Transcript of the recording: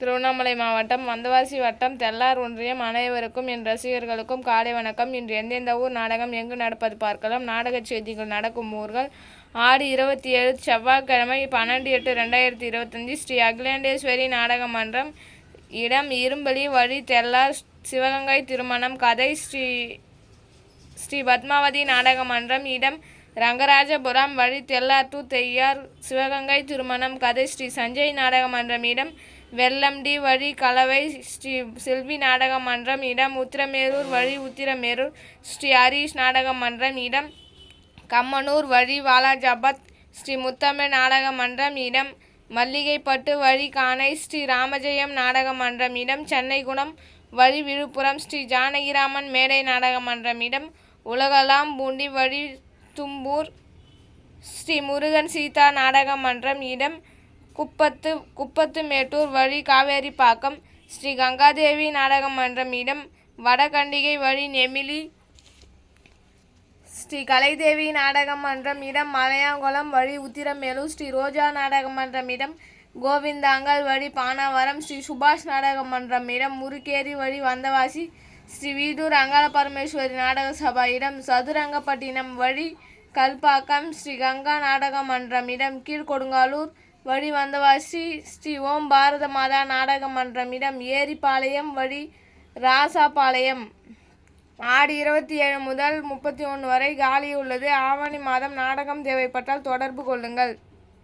திருவண்ணாமலை மாவட்டம் வந்தவாசி வட்டம் தெல்லார் ஒன்றியம் அனைவருக்கும் என் ரசிகர்களுக்கும் காலை வணக்கம். இன்று எந்தெந்த ஊர் நாடகம் எங்கு நடப்பது பார்க்கலாம். நாடகச் செய்திகள் நடக்கும் ஊர்கள் ஆடி இருபத்தி ஏழு செவ்வாய்க்கிழமை பன்னெண்டு எட்டு ரெண்டாயிரத்தி இருபத்தஞ்சி ஸ்ரீ அகிலாண்டேஸ்வரி நாடக மன்றம் இடம் இரும்பலி வழி தெல்லார் சிவகங்கை திருமணம் கதை ஸ்ரீ ஸ்ரீ பத்மாவதி நாடக மன்றம் இடம் ரங்கராஜபுரம் வழி தெல்லாத்தூர் தெய்யார் சிவகங்கை திருமணம் கதை ஸ்ரீ சஞ்சய் நாடக மன்றம் இடம் வெள்ளம்டி வழி கலவை ஸ்ரீ செல்வி நாடக மன்றம் இடம் உத்திரமேரூர் வழி உத்திரமேரூர் ஸ்ரீ ஹரீஷ் நாடக மன்றம் இடம் கம்மனூர் வழி வாலாஜாபாத் ஸ்ரீ முத்தமிழ் நாடக மன்றம் இடம் மல்லிகைப்பட்டு வழி கானை ஸ்ரீ ராமஜெயம் நாடக மன்றம் இடம் சென்னை குணம் வழி விழுப்புரம் ஸ்ரீ ஜானகிராமன் மேடை நாடக மன்றம் இடம் உலகலாம் பூண்டி வழி தும்பூர் ஸ்ரீ முருகன் சீதா நாடக மன்றம் இடம் குப்பத்து குப்பத்து மேட்டூர் வழி காவேரிப்பாக்கம் ஸ்ரீ கங்காதேவி நாடக மன்றம் இடம் வடகண்டிகை வழி நெமிலி ஸ்ரீ கலைதேவி நாடக மன்றம் இடம் மலையாங்குளம் வழி உத்திரமேலூர் ஸ்ரீ ரோஜா நாடக மன்றம் இடம் கோவிந்தாங்கல் வழி பானாவரம் ஸ்ரீ சுபாஷ் நாடக மன்றம் இடம் முருகேரி வழி வந்தவாசி ஸ்ரீ வீடூர் அங்காள பரமேஸ்வரி நாடக சபா இடம் சதுரங்கப்பட்டினம் வழி கல்பாக்கம் ஸ்ரீ கங்கா நாடக மன்றம் இடம் கீழ்கொடுங்காலூர் வழி வந்தவாசி ஸ்ரீ ஓம் பாரத மாதா நாடக மன்றம் இடம் ஏரிப்பாளையம் வழி ராசாபாளையம். ஆடி இருபத்தி ஏழு முதல் முப்பத்தி ஒன்று வரை காலி உள்ளது ஆவணி மாதம் நாடகம் தேவைப்பட்டால் தொடர்பு கொள்ளுங்கள்.